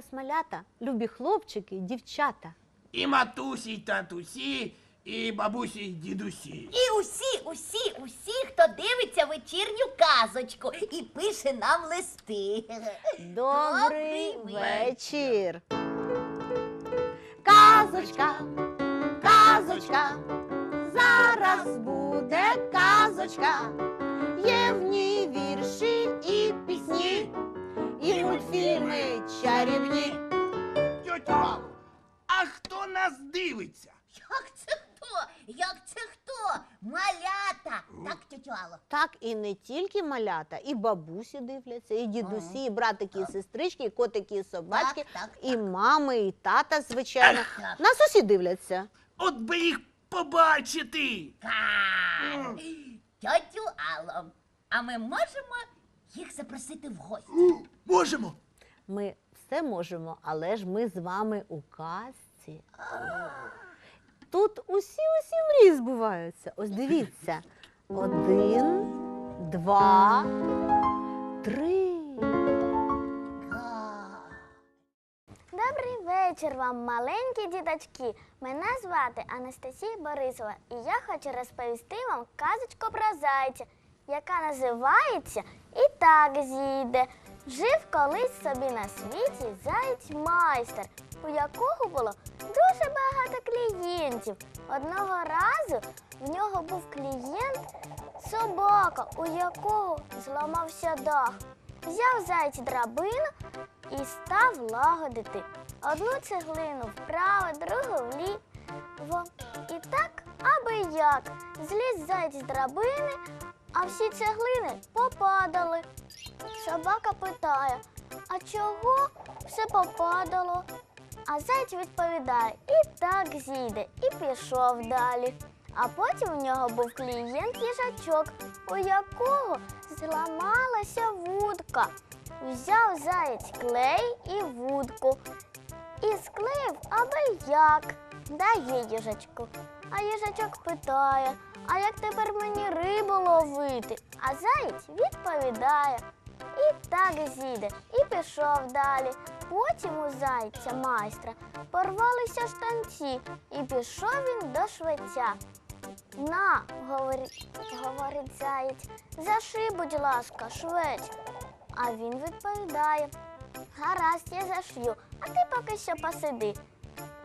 Вас, малята, любі хлопчики, дівчата. І матусі, і татусі, і бабусі, і дідусі. І усі, усі, усі, хто дивиться вечірню казочку і пише нам листи. Добрий вечір. Казочка, казочка, зараз буде казочка. Є в ній вірші і пісні, і мультфільми чарівні. Тьотю Алло, а хто нас дивиться? Як це хто? Як це хто? Малята. Так, тетю Алло? Так і не тільки малята, і бабусі дивляться, і дідусі, і братики, і сестрички, і котики, і собачки, Так, так, і мами, і тата, звичайно. Так. Нас усі дивляться. От би їх побачити. Так. Тьотю Алло, а ми можемо їх запросити в гості? Можемо. Ми все можемо, але ж ми з вами у казці. Тут усі усі мрії збуваються. Ось дивіться. Один, два, три. Добрий вечір вам, маленькі діточки. Мене звати Анастасія Борисова, і я хочу розповісти вам казочку про зайця, яка називається І так зійде. Жив колись собі на світі заєць майстер, у якого було дуже багато клієнтів. Одного разу в нього був клієнт собака, у якого зламався дах. Взяв заєць драбину і став лагодити. Одну цеглину вправо, другу вліво. І так, аби як. Зліз заєць з драбини, а всі цеглини попадали. Собака питає, а чого все попадало? А зайць відповідає, і так зійде, і пішов далі. А потім у нього був клієнт їжачок, у якого зламалася вудка. Взяв заєць клей і вудку і склеїв аби як. Дає їжачку. А їжачок питає, а як тепер мені рибу ловити? А заєць відповідає. І так зійде, і пішов далі. Потім у зайця майстра порвалися штанці, і пішов він до швеця. На, говорить, говорить заєць, заши, будь ласка, швець. А він відповідає: Гаразд, я зашью, а ти поки що посиди.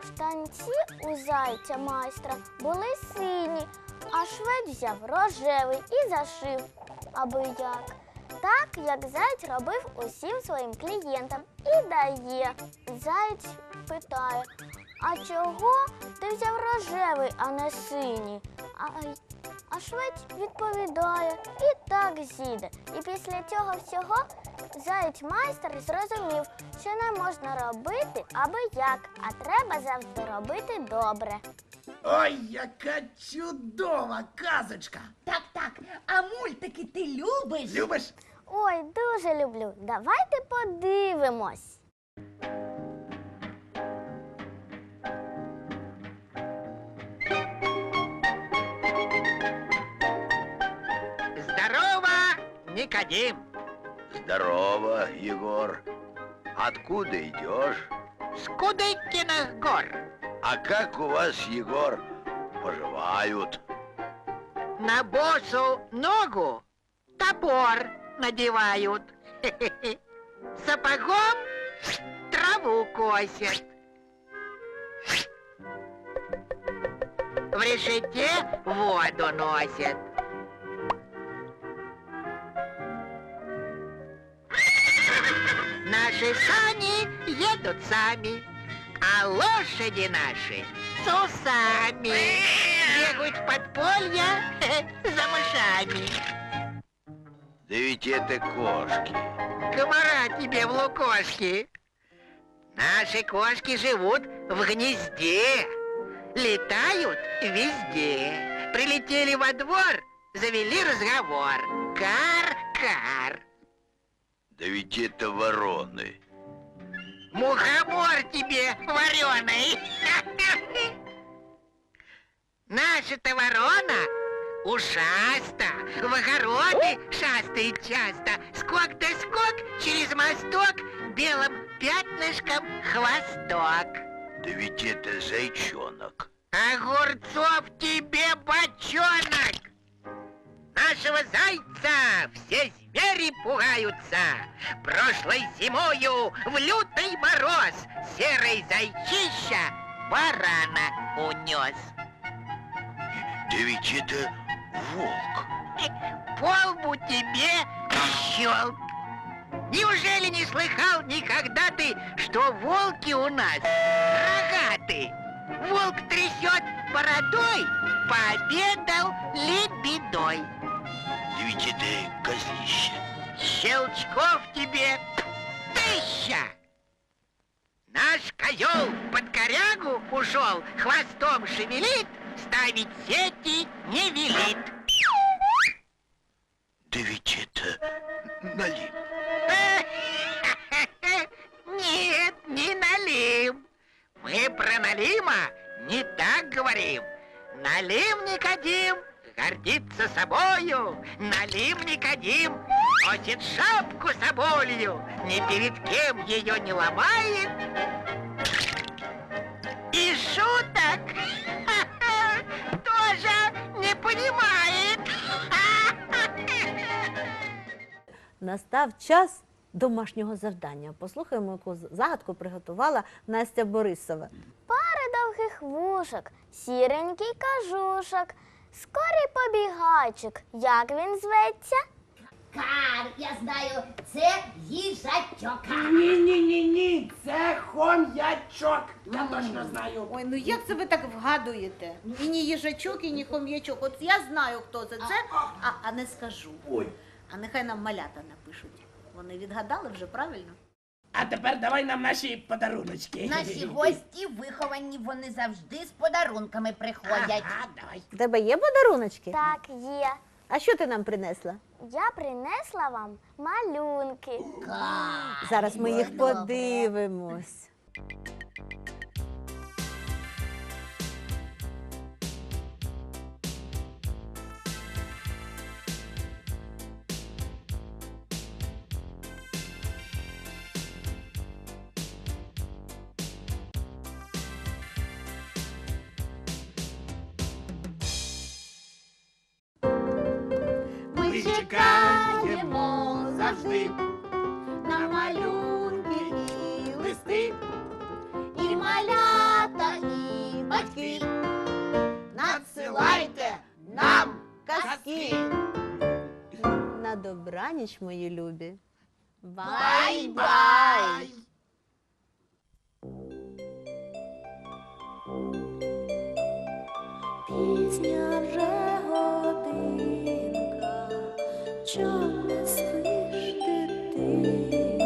Штанці у зайця майстра були сині, а швець взяв рожевий і зашив. Аби як. Так, як заєць робив усім своїм клієнтам і дає. Заєць питає: а чого ти взяв рожевий, а не синій? А, а швець відповідає, і так зійде. І після цього всього заєць майстер зрозумів, що не можна робити аби як, а треба завжди робити добре. Ой, яка чудова казочка. Так, так. А мультики ти любиш? Любиш? Ой, дуже люблю. Давайте подивимось. Здорово, Никодим. Здорово, Егор. Откуда идешь? С Кудыкиных гор. А как у вас, Егор, поживают? На босу ногу топор надевают. Сапогом траву косят. В решете воду носят. Наши сани едут сами, а лошади наши с усами бегают в подполье за мышами. Да ведь это кошки. Комара тебе в лукошки. Наши кошки живут в гнезде, летают везде. Прилетели во двор, завели разговор. Кар-кар. Да ведь это вороны. Тебе вареный. Наша-то ворона ушаста, в огороды шастает часто. Скок да скок через мосток белым пятнышком хвосток. Да ведь это зайчонок. Огурцов тебе бочонок! Нашего зайца все звери пугаются. Прошлой зимою в лютый мороз серый зайчища барана унес. Да ведь это волк. Полбу тебе щелк. Неужели не слыхал никогда ты, что волки у нас рогаты? Волк трясет бородой, пообедал лебедой. Да ведь это козлище. Щелчков тебе тысяча! Наш козел под корягу ушел, хвостом шевелит, ставить сети не велит. Да ведь это налим. Нет, не налим. Мы про налима не так говорим. Налим Никодим гордится собою, налим Никодим носит шапку соболью, ни перед кем ее не ломает. И шуток тоже не понимает. Настав час домашнього завдання. Послухаємо, яку загадку приготувала Настя Борисова. Пари довгих вушок, сіренький кажушок, скорий побігайчик. Як він зветься? Кар, я знаю, це їжачок. Ні, ні, ні, ні, це хом'ячок. Я точно знаю. Ой, ну як це ви так вгадуєте? І ні їжачок, і ні хом'ячок. От я знаю, хто це, це, а, а не скажу. Ой. А нехай нам малята напишуть. Вони відгадали вже правильно? А тепер давай нам наші подаруночки. Наші гості виховані, вони завжди з подарунками приходять. Ага, давай. У тебе є подаруночки? Так, є. А що ти нам принесла? Я принесла вам малюнки. Зараз ми їх подивимось. чекаємо завжди на малюнки і листи. І малята, і батьки. Надсилайте нам казки. На добраніч, мої любі. Бай-бай! Пізня чом не спиш, дитинко,